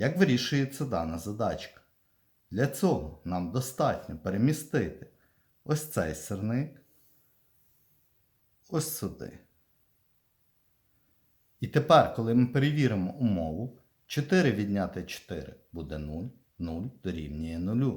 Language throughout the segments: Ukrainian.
Як вирішується дана задачка? Для цього нам достатньо перемістити ось цей сирник ось сюди. І тепер, коли ми перевіримо умову, 4 відняти 4 буде 0, 0 дорівнює 0.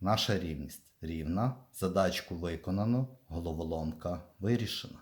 Наша рівність рівна, задачку виконано, головоломка вирішена.